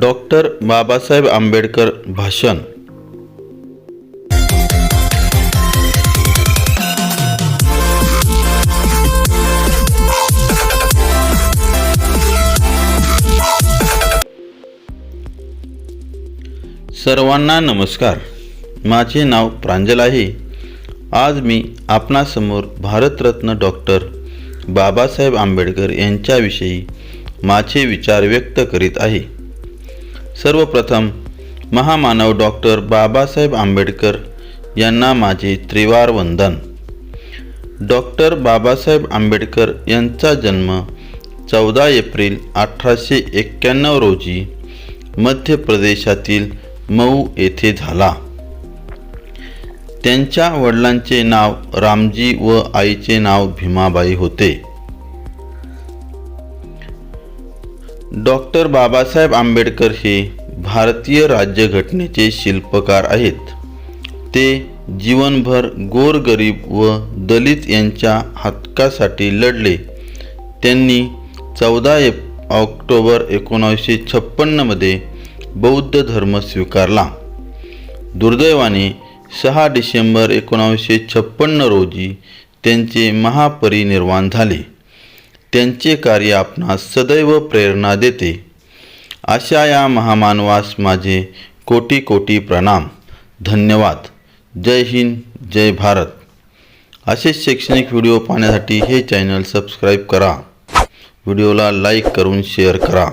Doctor Babasaheb Ambedkar भाषण. सर्वांना नमस्कार. माझे नाव प्रांजल आहे. आज मी आपणासमोर भारतरत्न डॉक्टर बाबासाहेब आंबेडकर यांच्याविषयी माझे विचार व्यक्त करीत आहे. सर्वप्रथम महामानव डॉक्टर बाबासाहेब आंबेडकर यांना माझे त्रिवार वंदन. डॉक्टर बाबासाहेब आंबेडकर यांचा जन्म चौदा एप्रिल अठराशे एक्क्याण्णव रोजी मध्य प्रदेशातील मऊ येथे झाला. त्यांच्या वडिलांचे नाव रामजी व आईचे नाव भीमाबाई होते. डॉक्टर बाबासाहेब आंबेडकर हे भारतीय राज्यघटनेचे शिल्पकार आहेत. ते जीवनभर गोरगरीब व दलित यांच्या हक्कासाठी लढले. त्यांनी चौदा एप ऑक्टोबर एकोणावीसशे छप्पन्नमध्ये बौद्ध धर्म स्वीकारला. दुर्दैवाने सहा डिसेंबर एकोणावीसशे छप्पन्न रोजी त्यांचे महापरिनिर्वाण झाले. त्यांचे कार्य आपणास सदैव प्रेरणा देते. अशा या महामानवास माझे कोटी कोटी प्रणाम. धन्यवाद. जय हिंद जय भारत. असेच शैक्षणिक व्हिडिओ पाहण्यासाठी हे चॅनल सबस्क्राईब करा. व्हिडिओला लाईक करून शेअर करा.